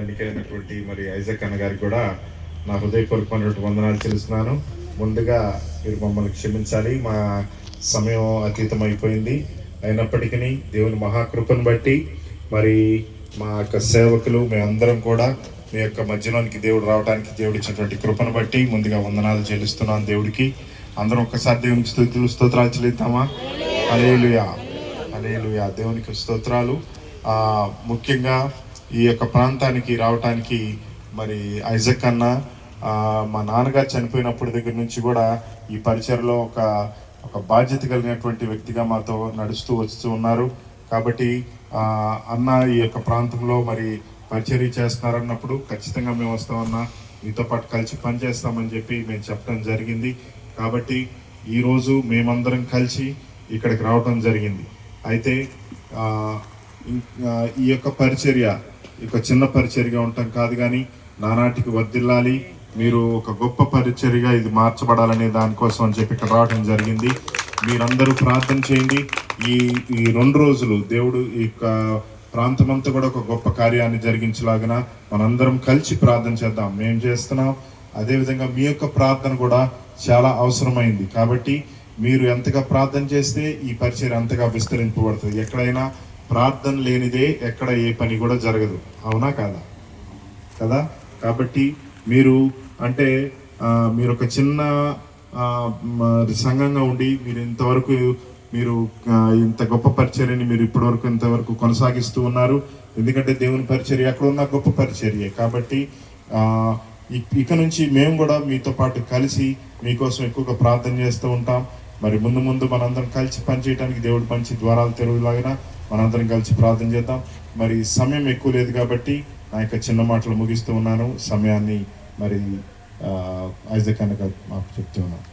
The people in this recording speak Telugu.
ఎన్నికైనటువంటి మరి ఐజక్ అన్న గారికి కూడా నా హృదయపూర్వకమైనటువంటి వందనాలు తెలుస్తున్నాను ముందుగా మీరు మమ్మల్ని క్షమించాలి. మా సమయం అతీతం అయిపోయింది అయినప్పటికీ దేవుని మహాకృపను బట్టి మరి మా యొక్క సేవకులు మేమందరం కూడా మీ యొక్క మధ్యలోనికి దేవుడు రావడానికి దేవుడు ఇచ్చినటువంటి కృపను బట్టి ముందుగా వందనాలు చెల్లిస్తున్నాను దేవుడికి. అందరం ఒక్కసారి దేవునికి స్థుతులు స్తోత్రాలు చెల్లిద్దామా? అలేలుయా అలేలుయా దేవునికి స్తోత్రాలు. ముఖ్యంగా ఈ యొక్క ప్రాంతానికి రావటానికి మరి ఐజక్ అన్న మా నాన్నగారు చనిపోయినప్పటి దగ్గర నుంచి కూడా ఈ పరిచయలో ఒక ఒక బాధ్యత కలిగినటువంటి వ్యక్తిగా మాతో నడుస్తూ వస్తూ ఉన్నారు. కాబట్టి అన్న ఈ యొక్క ప్రాంతంలో మరి పరిచర్య చేస్తున్నారన్నప్పుడు ఖచ్చితంగా మేము వస్తామన్నా మీతో పాటు కలిసి పనిచేస్తామని చెప్పి మేము చెప్పడం జరిగింది. కాబట్టి ఈరోజు మేమందరం కలిసి ఇక్కడికి రావడం జరిగింది. అయితే ఈ యొక్క పరిచర్య ఒక చిన్న పరిచర్గా ఉండటం కాదు కానీ నానాటికి వర్దిల్లాలి మీరు ఒక గొప్ప పరిచర్గా ఇది మార్చబడాలనే దానికోసం అని చెప్పి ఇక్కడ రావడం జరిగింది. మీరందరూ ప్రార్థన చేయండి. ఈ ఈ రెండు రోజులు దేవుడు ఈ యొక్క ప్రాంతం అంతా కూడా ఒక గొప్ప కార్యాన్ని జరిగించలాగిన మనందరం కలిసి ప్రార్థన చేద్దాం. మేము చేస్తున్నాం. అదేవిధంగా మీ యొక్క ప్రార్థన కూడా చాలా అవసరమైంది. కాబట్టి మీరు ఎంతగా ప్రార్థన చేస్తే ఈ పరిచయం అంతగా విస్తరింపబడుతుంది. ఎక్కడైనా ప్రార్థన లేనిదే ఎక్కడ ఏ పని కూడా జరగదు. అవునా కాదా? కదా? కాబట్టి మీరు అంటే మీరు ఒక చిన్న సంఘంగా ఉండి మీరు ఇంతవరకు మీరు ఇంత గొప్ప పరిచర్యని మీరు ఇప్పటివరకు ఇంతవరకు కొనసాగిస్తూ ఉన్నారు. ఎందుకంటే దేవుని పరిచర్య అక్కడ ఉన్న గొప్ప పరిచర్యే. కాబట్టి ఇ- ఇక నుంచి మేము కూడా మీతో పాటు కలిసి మీకోసం ఎక్కువగా ప్రార్థన చేస్తూ ఉంటాం. మరి ముందు ముందు మనందరం కలిసి పనిచేయడానికి దేవుడు మంచి ద్వారాలు తెరువులాగినా మనందరం కలిసి ప్రార్థన చేద్దాం. మరి సమయం ఎక్కువ లేదు కాబట్టి నా యొక్క చిన్న మాటలు ముగిస్తూ ఉన్నాను. సమయాన్ని మరి ఐజక్ అనగా మాకు చెప్తూ ఉన్నాను